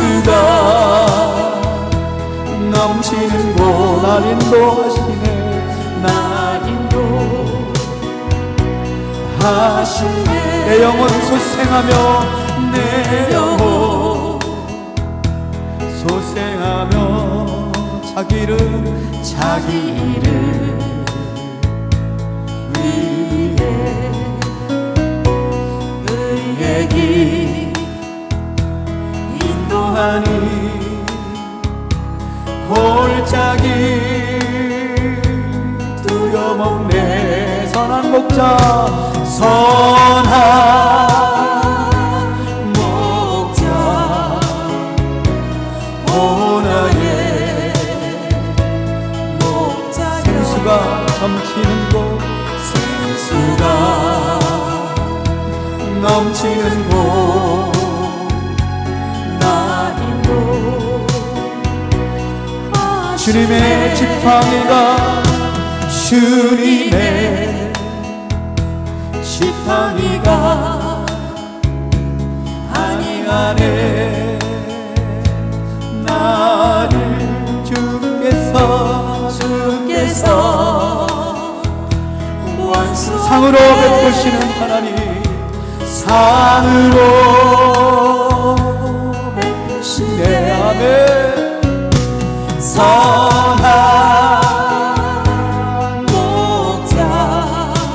생수가 넘치는 곳. 날 인도하시네. 날 인도하시네. 내 영혼 소생하며 내 영혼 소생하며 자기를 자기 이 인도하니 골짜기 뚜여먹네 선한 목자 선한 목자 오나의 목자 생수가 넘치는 곳. 생수가 넘치는 곳 주님의 지팡이가 주님의 지팡이가 아니하네 나를 주께서 주께서 상으로 베푸시는 하나님 상으로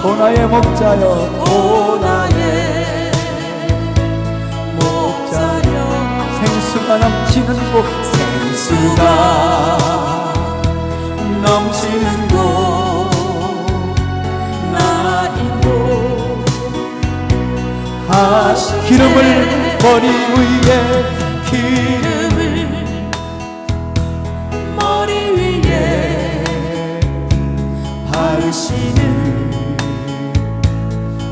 오나의 목자여. 오나의 목자여. 생수가 넘치는 곳. 생수가 넘치는 곳나 인도 하시 기름을 머리 위에 기 바르시는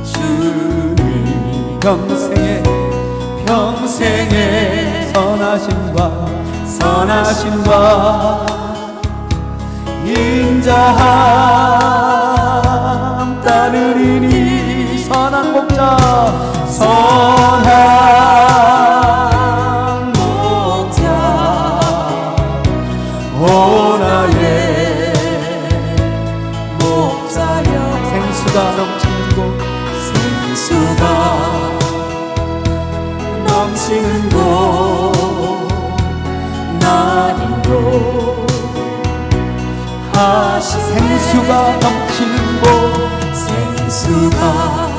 주님 평생에 평생에 선하심과 선하심과 인자함 따르리니 선한 목자 넘치는 곳나 인도. 하시 생수가 넘치는 곳. 생수가